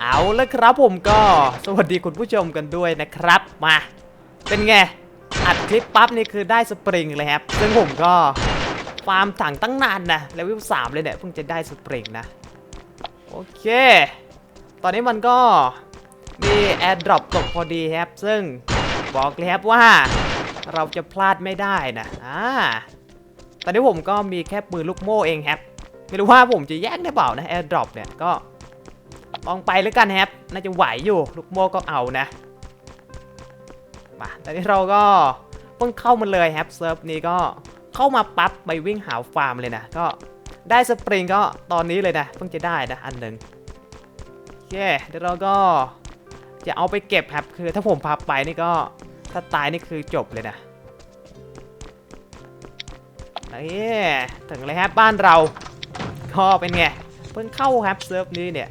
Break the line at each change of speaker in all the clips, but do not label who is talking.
เอาแล้วครับผมก็สวัสดีคุณผู้ชมกันด้วยนะครับมา เป็นไง อัดคลิปปั๊บนี่คือได้สปริงเลยครับ ซึ่งผมก็ฟาร์มถังตั้งนานนะเลเวลสามเลยเนี่ยเพิ่งจะได้สปริงนะ โอเค ตอนนี้มันก็มีแอร์ดรอปตกพอดีครับ ซึ่งบอกเลยครับว่าเราจะพลาดไม่ได้นะอ่าตอนนี้ผมก็มีแค่ปืนลูกโม่เองครับ ไม่รู้ว่าผมจะแยกได้เปล่านะแอร์ดรอปเนี่ยก็ ลองไปแล้วกันครับ น่าจะไหวอยู่ ลูกโม่ก็เอานะมาตอนนี้เราก็เพิ่งเข้ามาเลยครับเซิร์ฟนี้ก็เข้ามาปั๊บไปวิ่งหาฟาร์มเลยนะ ก็ได้สปริงก็ตอนนี้เลยนะ เพิ่งจะได้นะอันหนึ่งโอเคเดี๋ยวเราก็จะเอาไปเก็บครับ คือถ้าผมพาไปนี่ก็ถ้าตายนี่คือจบเลยนะนี่ถึงเลยครับบ้านเราก็เป็นไง เพิ่งเข้าครับเซิร์ฟนี้เนี่ย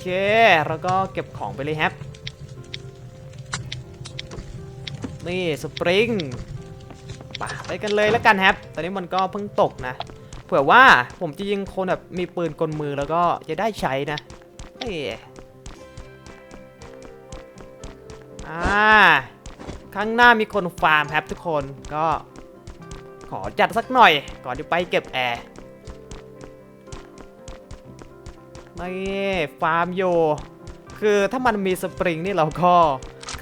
เค แล้วก็เก็บของไปเลยครับ นี่สปริงปไปกันเลยแล้วกันครับ ตอนนี้มันก็เพิ่งตกนะ เผื่อว่าผมจะยิงคนแบบมีปืนกลมือแล้วก็จะได้ใช้นะเอ้ยอ่า ข้างหน้ามีคนฟาร์มครับทุกคน ก็ขอจัดสักหน่อยก่อนจะไปเก็บแอร์ นี่ฟาร์มอยู่ คือถ้ามันมีสปริงนี่เราก็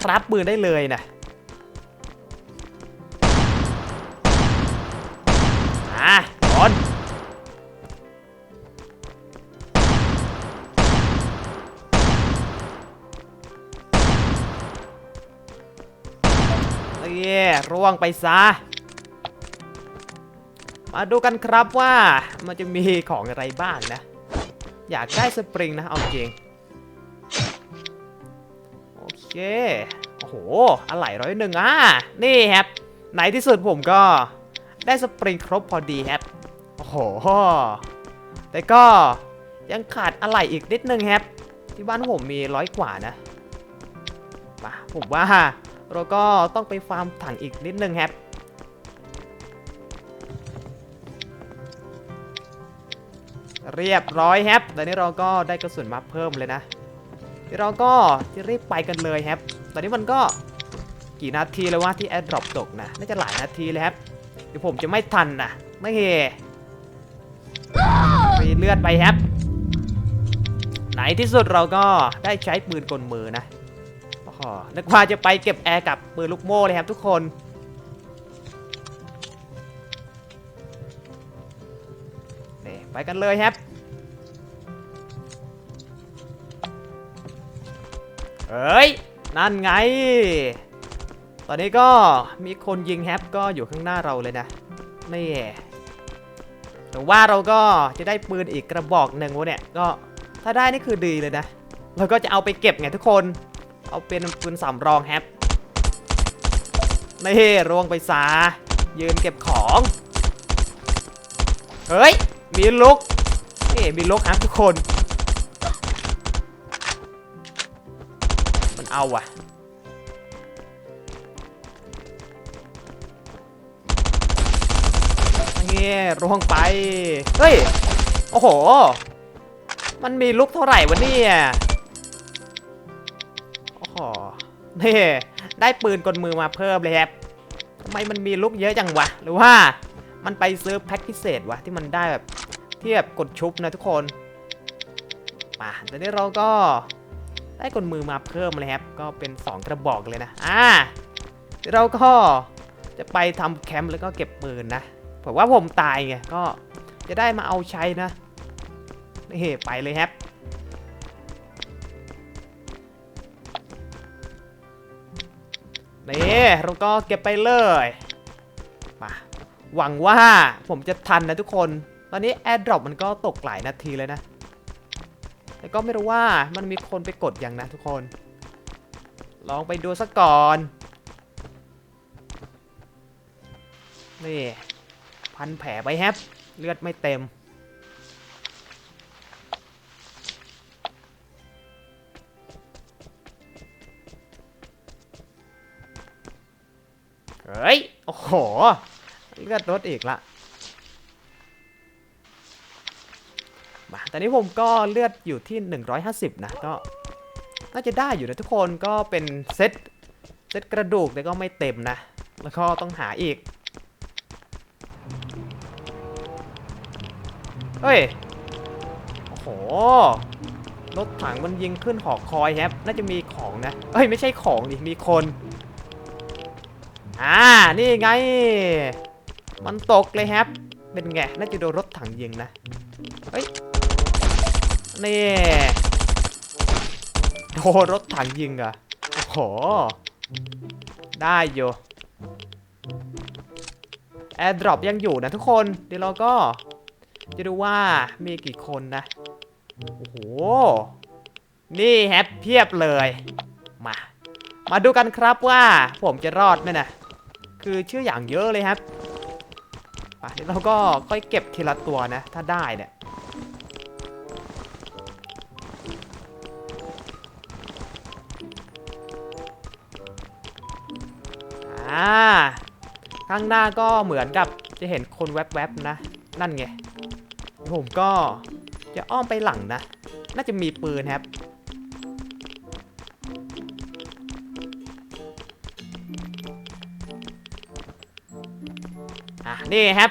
ครับปืนได้เลยนะอะก่อนนี่ร่วงไปซะ มาดูกันครับว่ามันจะมีของอะไรบ้างนะ อยากได้สปริงนะ เอาจริง โอเค โอ้โห อะไรร้อยหนึ่งอะ นี่ครับในที่สุดผมก็ได้สปริงครบพอดีครับ โอ้โห แต่ก็ยังขาดอะไรอีกนิดนึงครับ ที่บ้านผมมีร้อยกว่านะมาผมว่าเราก็ต้องไปฟาร์มถังอีกนิดนึงครับ เรียบร้อยแฮปตอนนี้เราก็ได้กระสุนมาเพิ่มเลยนะเดี๋ยวเราก็จะรีบไปกันเลยแฮปตอนนี้มันก็กี่นาทีแล้วว่าที่แอดดรอปตกนะ น่าจะหลายนาทีเลยครับ เดี๋ยวผมจะไม่ทันนะไม่เฮมีเลือดไปแฮปไหนที่สุดเราก็ได้ใช้ปืนกลมือนะอ้โหนึกว่าจะไปเก็บแอร์กับปืนลูกโม่เลยครับทุกคน ไปกันเลยครับ เอ้ย นั่นไง ตอนนี้ก็มีคนยิงแฮปก็อยู่ข้างหน้าเราเลยนะ นี่แต่ว่าเราก็จะได้ปืนอีกกระบอกหนึ่งวะเนี่ย ก็ถ้าได้นี่คือดีเลยนะ เราก็จะเอาไปเก็บไงทุกคน เอาเป็นปืนสำรองแฮปนี่รวงไปซายืนเก็บของ เฮ้ย มีลุกนี่มีลุกครับทุกคน มันเอาว่ะนี่ร่วงไป เฮ้ย โอ้โห มันมีลุกเท่าไหร่วะเนี่ย โอ้โห นี่ ได้ปืนกลมือมาเพิ่มเลยครับทำไมมันมีลุกเยอะจังวะ หรือว่ามันไปซื้อแพ็คพิเศษวะที่มันได้แบบ ที่แบบกดชุบนะทุกคนมาตอนนี้เราก็ได้กลมือมาเพิ่มเลยครับ ก็เป็น 2 กระบอกเลยนะ อ่า เราก็จะไปทำแคมป์แล้วก็เก็บปืนนะเผื่อว่าผมตายไง ก็จะได้มาเอาใช้นะนี่ไปเลยครับ นี่เราก็เก็บไปเลย มา หวังว่าผมจะทันนะทุกคน ตอนนี้แอร์ดรอปมันก็ตกหลายนาทีเลยนะแต่ก็ไม่รู้ว่ามันมีคนไปกดยังนะทุกคน ลองไปดูสักก่อน นี่ พันแผลไปแฮปเลือดไม่เต็ม เฮ้ย โอ้โห เลือดลดอีกละ มาตอนนี้ผมก็เลือดอยู่ที่ 150 นะก็น่าจะได้อยู่นะทุกคนก็เป็นเซตเซตกระดูกแต่ก็ไม่เต็มนะ แล้วก็ต้องหาอีก เฮ้ย โอ้โห รถถังมันยิงขึ้นหอคอยแฮปน่าจะมีของนะเอ้ย ไม่ใช่ของดิ มีคน อ่า นี่ไง มันตกเลยแฮปเป็นไง น่าจะโดนรถถังยิงนะ เฮ้ย นี่โดนรถถังยิงอะโอ้โห ได้อยู่แอร์ดรอปยังอยู่นะทุกคน เดี๋ยวเราก็ จะดูว่ามีกี่คนนะ โอ้โห นี่แฮปเพียบเลย มา มาดูกันครับว่าผมจะรอดไหมนะ คือชื่ออย่างเยอะเลยครับ ไปเดี๋ยวเราก็ค่อยเก็บทีละตัวนะ ถ้าได้เนี่ย อ่า ข้างหน้าก็เหมือนกับจะเห็นคนแวบๆนะ นั่นไง ผมก็จะอ้อมไปหลังนะ น่าจะมีปืนครับ อะ นี่ครับ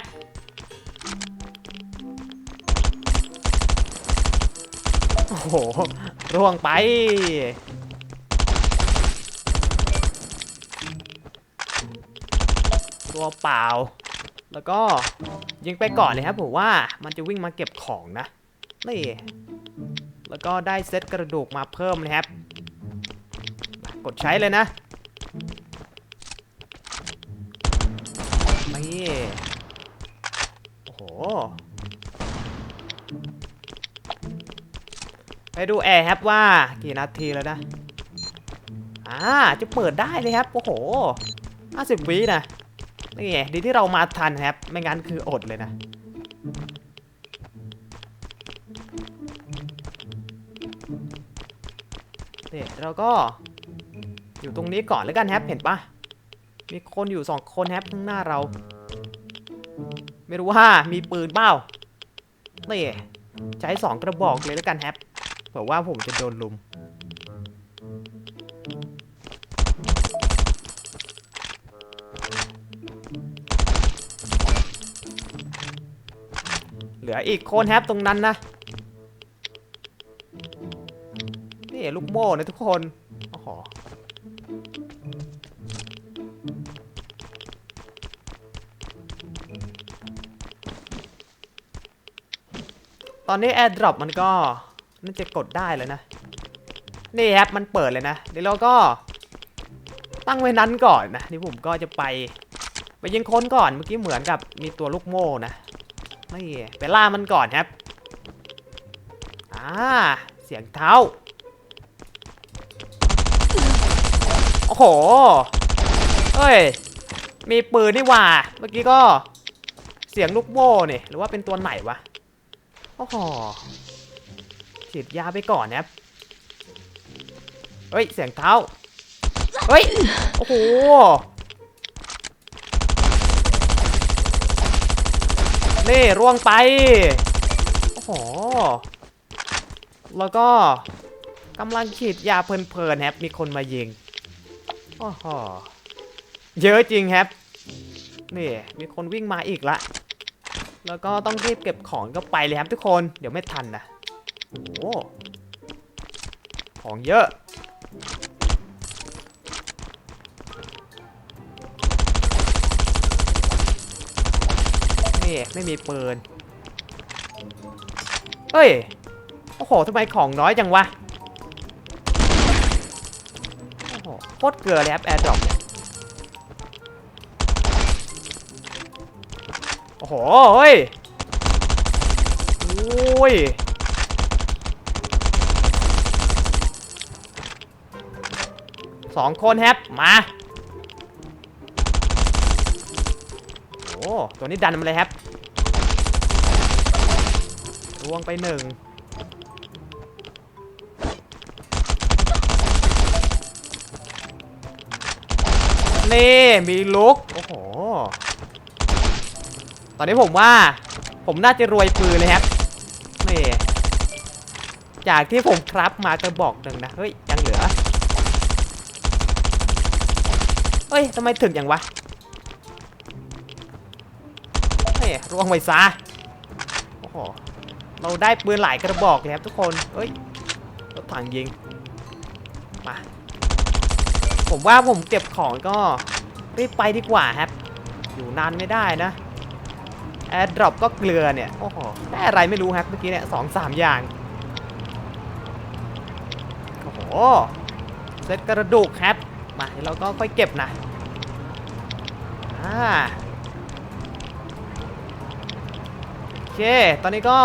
โอ้โห ร่วงไป ตัวเปล่า แล้วก็ยิงไปก่อนเลยครับผมว่ามันจะวิ่งมาเก็บของนะนี่แล้วก็ได้เซตกระดูกมาเพิ่มเลยครับ กดใช้เลยนะนี่โอ้โห ไปดูแอร์ครับว่ากี่นาทีแล้วนะอ่าจะเปิดได้เลยครับ โอ้โห50วินะ นี่ไงดีที่เรามาทันครับ ไม่งั้นคืออดเลยนะนี่เราก็อยู่ตรงนี้ก่อนแล้วกันครับเห็นปะมีคนอยู่สองคนครับข้างหน้าเรา ไม่รู้ว่ามีปืนเปล่านี่ใช้สองกระบอกเลยแล้วกันครับเผื่อว่าผมจะโดนลุม ออีกโคนครับตรงนั้นนะ นี่ลูกโม่นะทุกคนโอ้โหตอนนี้ AirDrop มันก็น่าจะกดได้เลยนะ นี่ครับมันเปิดเลยนะเดี๋ยวเราก็ตั้งไว้นั้นก่อนนะนี่ผมก็จะไป ไปยิงคนก่อนเมื่อกี้เหมือนกับมีตัวลูกโม่นะ ไม่ไปล่ามันก่อนครับ อ่า เสียงเท้า โอ้โห เฮ้ย มีปืนนี่ว่า เมื่อกี้ก็ เสียงลูกโม่เนี่ยหรือว่าเป็นตัวไหนวะ โอ้โหฉีดยาไปก่อนนะครับ เฮ้ย เสียงเท้า เฮ้ย โอ้โห นี่ร่วงไป โอ้โห แล้วก็กำลังฉีดยาเพลินๆแฮปมีคนมายิง โอ้โห เยอะจริงแฮปนี่มีคนวิ่งมาอีกละ แล้วก็ต้องรีบเก็บของก็ไปเลยครับทุกคน เดี๋ยวไม่ทันนะ โอ้โห ของเยอะ นี่ไม่มีปืนเฮ้ย โอ้โหทำไมของน้อยจังวะ โอ้โหโคตรเกลือเลยครับแอร์ดรอปโอ้โห เฮ้ยโอ้ยสองคนแฮปมา ตัวนี้ดันมาเลยครับล่วงไปหนึ่งนี่ มีลุก โอ้โห ตอนนี้ผมว่า ผมน่าจะรวยปืนเลยครับ นี่ จากที่ผมครับมากระบอกหนึ่งนะ เฮ้ย ยังเหลือ เฮ้ยทำไมถึงอย่างวะ ร่วงไว้ซะโอ้โหเราได้ปืนหลายกระบอกเลยครับทุกคนเฮ้ยรถถังยิงมาผมว่าผมเก็บของก็รีบไปดีกว่าครับ อยู่นานไม่ได้นะแอร์ดรอปก็เกลือเนี่ยโอ้โหได้อะไรไม่รู้ครับเมื่อกี้เนี่ยสองสามอย่างโอ้โหเซตกระดูกครับมาเดี๋ยวเราก็ค่อยเก็บนะอ่า โอ เค ตอนนี้ก็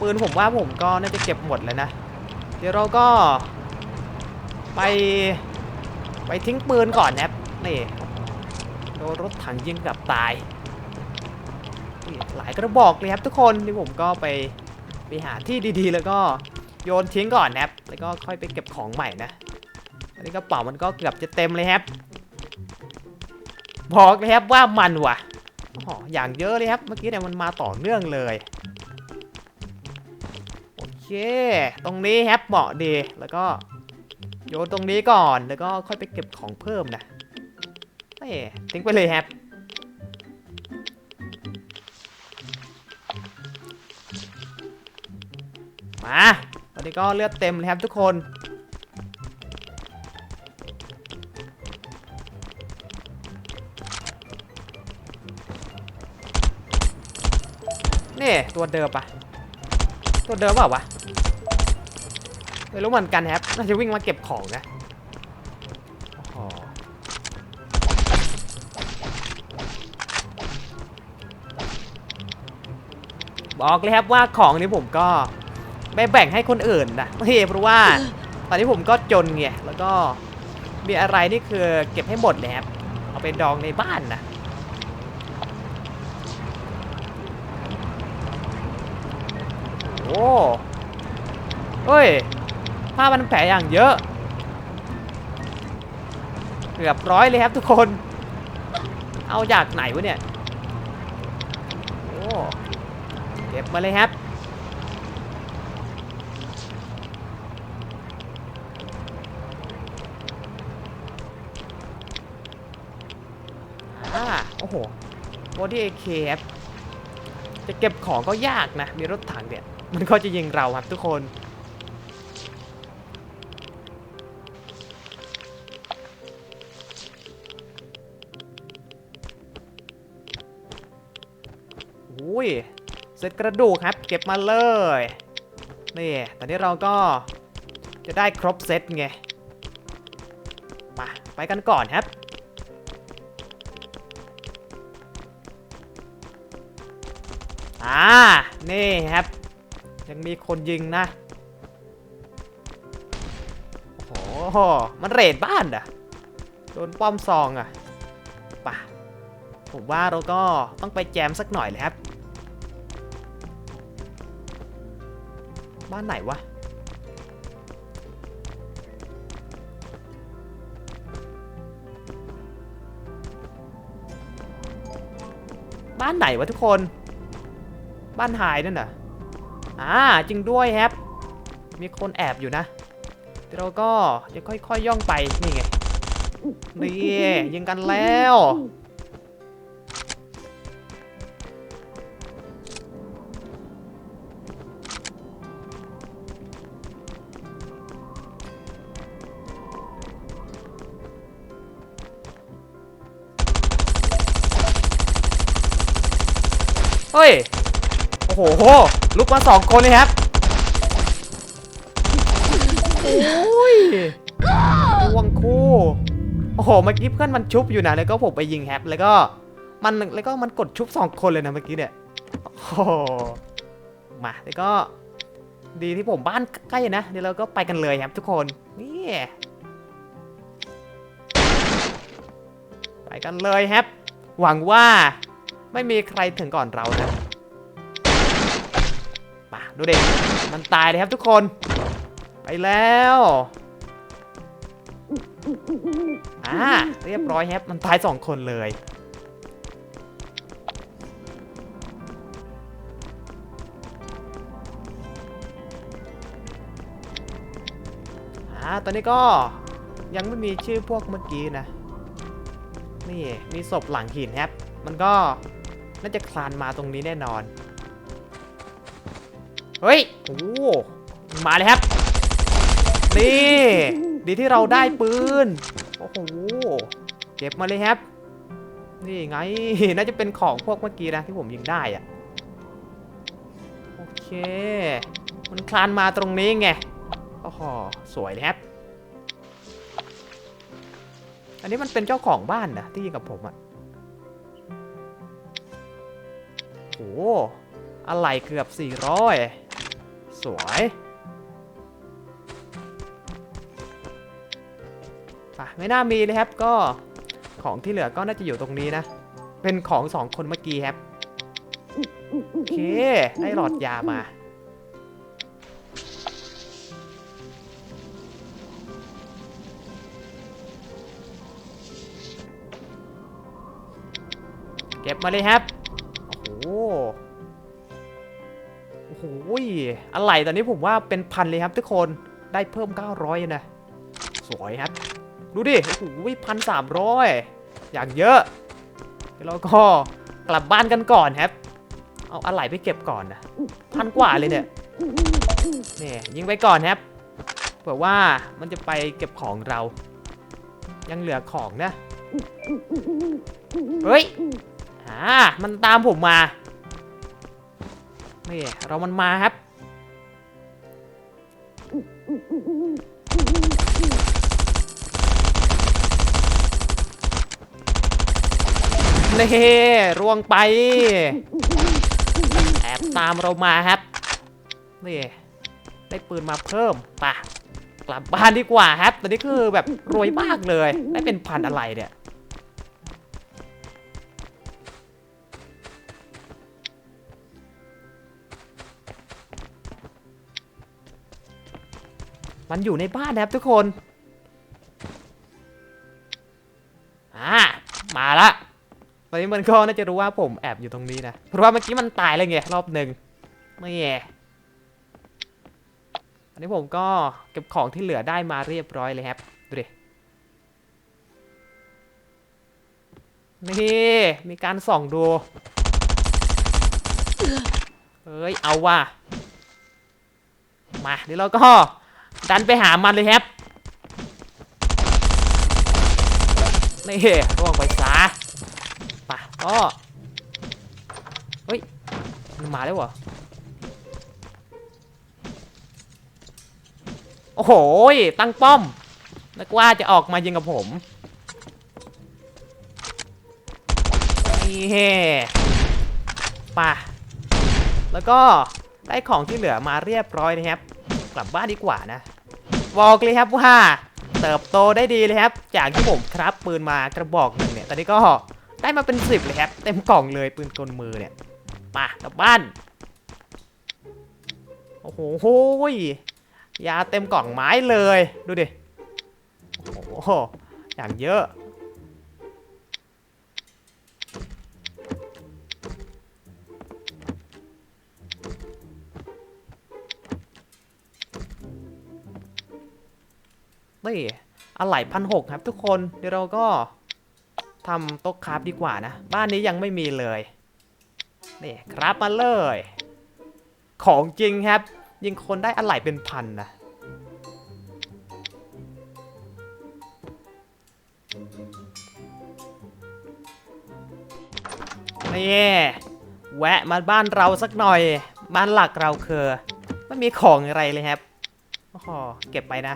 ปืนผมว่าผมก็น่าจะเก็บหมดแล้วนะ เดี๋ยวเราก็ไปไปทิ้งปืนก่อนนะครับนี่โดนรถถังยิงกลับตายนี่หลายกระบอกเลยครับทุกคนที่ผมก็ไปไปหาที่ดีๆ แล้วก็โยนทิ้งก่อนนะครับ แล้วก็ค่อยไปเก็บของใหม่นะ อันนี้กระเป๋ามันก็เกือบจะเต็มเลยครับ บอกเลยครับว่ามันว่ะ อ๋ออย่างเยอะเลยครับ เมื่อกี้เนี่ยมันมาต่อเนื่องเลย โอเค ตรงนี้ครับเหมาะดี แล้วก็โยนตรงนี้ก่อน แล้วก็ค่อยไปเก็บของเพิ่มนะเอ้ยทิ้งไปเลยครับมาตอนนี้ก็เลือดเต็มเลยครับทุกคน นี่ตัวเดิมปะตัวเดิมเปล่าวะไม่รู้เหมือนกันครับน่าจะวิ่งมาเก็บของนะโอ้โหบอกเลยครับว่าของนี้ผมก็ไม่แบ่งให้คนอื่นนะเฮ้เพราะว่าตอนนี้ผมก็จนไงแล้วก็มีอะไรนี่คือเก็บให้หมดเลยครับเอาไปดองในบ้านนะ โอ้เฮ้ยผ้ามันแผลอย่างเยอะ เกือบร้อยเลยครับทุกคน เอาจากไหนวะเนี่ย โอ้เก็บมาเลยครับ อ่า โอ้โหบอดี้เอเคครับจะเก็บของก็ยากนะ มีรถถังเนี่ย มันก็จะยิงเราครับทุกคน อุ้ยเซตกระดูกครับ เก็บมาเลย นี่ ตอนนี้เราก็จะได้ครบเซตไง มาไปกันก่อนครับอ่า นี่ครับ ยังมีคนยิงนะ โอ้โห มันเรดบ้านอะโดนป้อมซองอะป่ะ ผมว่าเราก็ต้องไปแจมสักหน่อยเลยครับ บ้านไหนวะบ้านไหนวะทุกคน บ้านหายนั่นน่ะ อ่าจริงด้วยแฮปมีคนแอบอยู่นะเดี๋ยวเราก็จะค่อยๆยย่องไปนี่ไงนี่ยิงกันแล้วเฮ้ย โอ้โหลุกมาสองคนเลยครับโอ้ยดวงคู่ โอ้โห เมื่อกี้เพื่อนมันชุบอยู่นะ แล้วก็ผมไปยิงแฮปแล้วก็มันแล้วก็มันกดชุบสองคนเลยนะเมื่อกี้เนี่ย โอ้โห มาแล้วก็ดีที่ผมบ้านใกล้นะ เดี๋ยวเราก็ไปกันเลยครับทุกคน นี่ ไปกันเลยครับ หวังว่าไม่มีใครถึงก่อนเรานะ ดูเด็กมันตายเลยครับทุกคน ไปแล้วอ่าเรียบร้อยครับมันตายสองคนเลยอ่าตอนนี้ก็ยังไม่มีชื่อพวกเมื่อกี้นะ นี่มีศพหลังหินครับ มันก็น่าจะคลานมาตรงนี้แน่นอน เฮ้ย โอ้โหมาเลยครับ นี่ ดีที่เราได้ปืน โอ้โห เก็บมาเลยครับ นี่ไง น่าจะเป็นของพวกเมื่อกี้นะที่ผมยิงได้อะโอเค มันคลานมาตรงนี้ไง โอ้โห สวยนะครับ อันนี้มันเป็นเจ้าของบ้านนะที่ยิงกับผมอะโอ้โหอะไรเกือบ 400 สวยอะไม่น่ามีเลยครับก็ของที่เหลือก็น่าจะอยู่ตรงนี้นะ เป็นของสองคนเมื่อกี้ครับ โอเค ได้หลอดยามาเก็บมาเลยครับ โอ้โห โอ้โหอะไรตอนนี้ผมว่าเป็นพันเลยครับทุกคนได้เพิ่ม 900นะสวยครับ ดูดิโอ้โหพันสามร้อยอย่างเยอะแล้วก็กลับบ้านกันก่อนครับ เอาอะไรไปเก็บก่อนนะพันกว่าเลยเนี่ยนี่ยิงไปก่อนครับเผื่อว่ามันจะไปเก็บของเรา ยังเหลือของนะเฮ้ยอ่ามันตามผมมา นี่เรามันมาครับนี่ร่วงไป แอบตามเรามาครับ นี่ได้ปืนมาเพิ่มปะกลับบ้านดีกว่าครับ ตอนนี้คือแบบรวยมากเลย ได้เป็นพันอะไรเนี่ย มันอยู่ในบ้านนะครับทุกคน อ่า มาละ ตอนนี้มันก็น่าจะรู้ว่าผมแอบอยู่ตรงนี้นะ เพราะว่าเมื่อกี้มันตายเลยไงรอบหนึ่งไม่แย่อันนี้ผมก็เก็บของที่เหลือได้มาเรียบร้อยเลยครับ ดูดิ นี่ มีการส่องดู เอ้ย เอาว่ะ มาเดี๋ยวเราก็ ดันไปหามันเลยครับนี่ร่วงไปซะปะก็เฮ้ยมันมาแล้วเหรอโอ้โหตั้งป้อมนึกว่าจะออกมายิงกับผมนี่ปะแล้วก็ได้ของที่เหลือมาเรียบร้อยนะครับ กลับบ้านดีกว่านะ บอกเลยครับว่าเติบโตได้ดีเลยครับ จากที่ผมครับปืนมากระบอกหนึ่งเนี่ยตอนนี้ก็ได้มาเป็นสิบเลยครับ เต็มกล่องเลยปืนกลมือเนี่ยมากลับบ้าน โอ้โหโหยยาเต็มกล่องไม้เลย ดูดิ โอ้โหอย่างเยอะ นี่อะไหล่พันหกครับทุกคนเดี๋ยวเราก็ทำโต๊ะคราฟดีกว่านะ บ้านนี้ยังไม่มีเลยนี่ครับมาเลย ของจริงครับ ยิงคนได้อะไหล่เป็นพันนะนี่แวะมาบ้านเราสักหน่อย บ้านหลักเราคือไม่มีของอะไรเลยครับโอ้โหเก็บไปนะ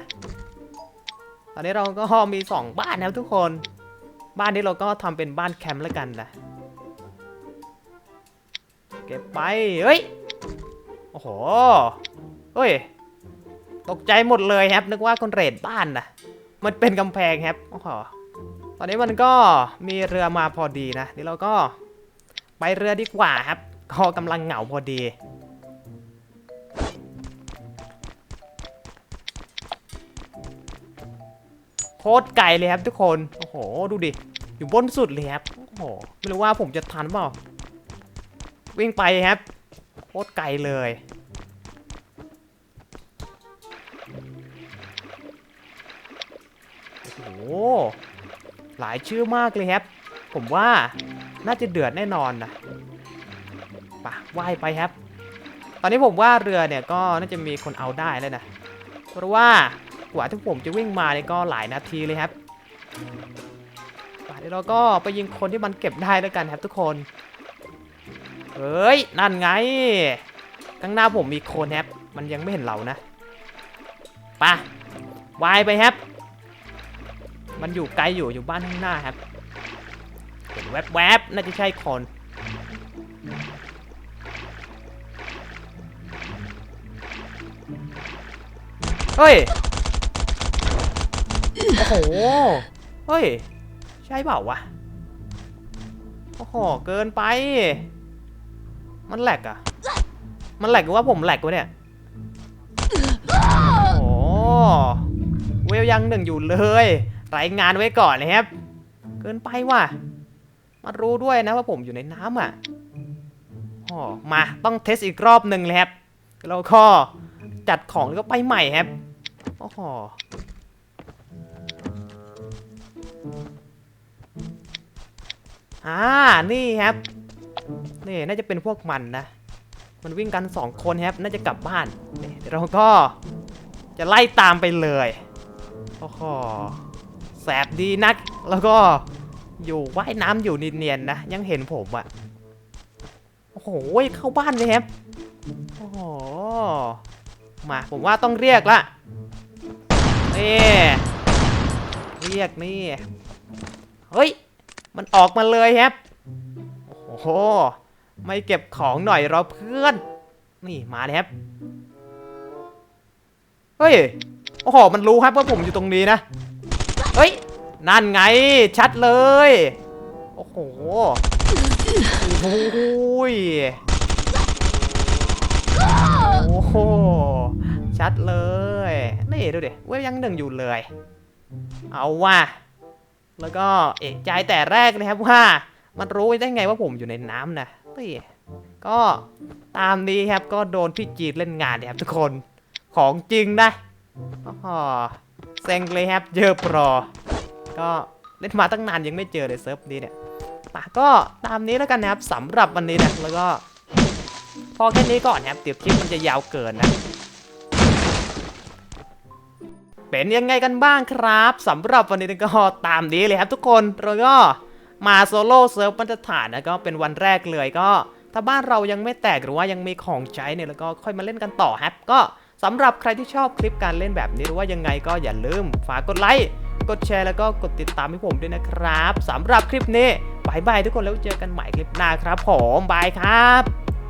ตอนนี้เราก็มีสองบ้านนะครับทุกคน บ้านนี้เราก็ทำเป็นบ้านแคมป์แล้วกันนะเก็บไป เฮ้ย โอ้โห เฮ้ย ตกใจหมดเลยครับ นึกว่าคนเรดบ้านนะมันเป็นกำแพงครับ โอ้โห ตอนนี้มันก็มีเรือมาพอดีนะ นี่เราก็ไปเรือดีกว่าครับก็กำลังเหงาพอดี โคตรไกลเลยครับทุกคน โอ้โห ดูดิ อยู่บนสุดเลยครับ โอ้โห ไม่รู้ว่าผมจะทันเปล่า วิ่งไปครับ โคตรไกลเลย โอ้โห หลายชื่อมากเลยครับ ผมว่าน่าจะเดือดแน่นอนนะปะว่ายไปครับ ตอนนี้ผมว่าเรือเนี่ยก็น่าจะมีคนเอาได้แล้วนะ เพราะว่า กว่าที่ผมจะวิ่งมาเนี่ยก็หลายนาทีเลยครับเดี๋ยวเราก็ไปยิงคนที่มันเก็บได้แล้วกันครับทุกคน เฮ้ย นั่นไง ข้างหน้าผมมีคนครับ มันยังไม่เห็นเรานะไป่ะวายไปครับ มันอยู่ไกลอยู่อยู่บ้านข้างหน้าครับ เห็นแวบๆ น่าจะใช่คนเฮ้ย โอ้โห เฮ้ย ใช่เปล่าวะ โอ้โห เกินไป มันแหลกอะมันแหลกหรือว่าผมแหลกวะเนี่ย โอ้โหเวลยังหนึ่งอยู่เลย รายงานไว้ก่อนนะครับ เกินไปว่ะ มารู้ด้วยนะว่าผมอยู่ในน้ำอะอ๋อมาต้องเทสอีกรอบหนึ่งเลยครับแล้วก็จัดของแล้วก็ไปใหม่ครับโอ้โห อ่า นี่ครับ นี่น่าจะเป็นพวกมันนะ มันวิ่งกันสองคนครับ น่าจะกลับบ้านนี่เดี๋ยวเราก็จะไล่ตามไปเลย โอ้โห แสบดีนัก แล้วก็อยู่ว่ายน้ำอยู่เนียนๆนะ ยังเห็นผมอะโอ้โห เข้าบ้านเลยครับ โอ้โห มา ผมว่าต้องเรียกละนี่เรียกนี่ เฮ้ย มันออกมาเลยครับ โอ้โห ไม่เก็บของหน่อยเราเพื่อน นี่มาเลยครับ เฮ้ย โอ้โห มันรู้ครับว่าผมอยู่ตรงนี้นะ เฮ้ย นั่นไง ชัดเลย โอ้โห โอ้ยโอ้โห ชัดเลย นี่ดูดิเว้ยยังหนึ่งอยู่เลย เอาว่ะ แล้วก็เอกใจแต่แรกนะครับว่า มันรู้ได้ไงว่าผมอยู่ในน้ำนะนี่ก็ตามนี้ครับก็โดนพี่จีดเล่นงานนะครับทุกคนของจริงนะโอ้โหเซ็งเลยครับเจอปรก็เล่นมาตั้งนานยังไม่เจอเลยเซิร์ฟนี้เนี่ยป่ะก็ตามนี้แล้วกันนะครับสำหรับวันนี้นะแล้วก็ พอแค่นี้ก่อนนะครับเดี๋ยวคลิปมันจะยาวเกินนะ เป็นยังไงกันบ้างครับสำหรับวันนี้ก็ตามนี้เลยครับทุกคนเราก็มาโซโล่เซิร์ฟมาตรฐานนะก็เป็นวันแรกเลยก็ ถ้าบ้านเรายังไม่แตกหรือว่ายังมีของใช้เนี่ยแล้วก็ค่อยมาเล่นกันต่อครับก็สำหรับใครที่ชอบคลิปการเล่นแบบนี้หรือว่ายังไงก็อย่าลืมฝากกดไลค์กดแชร์แล้วก็กดติดตามให้ผมด้วยนะครับสำหรับคลิปนี้บายบายทุกคนแล้วเจอกันใหม่คลิปหน้าครับผมบายครับ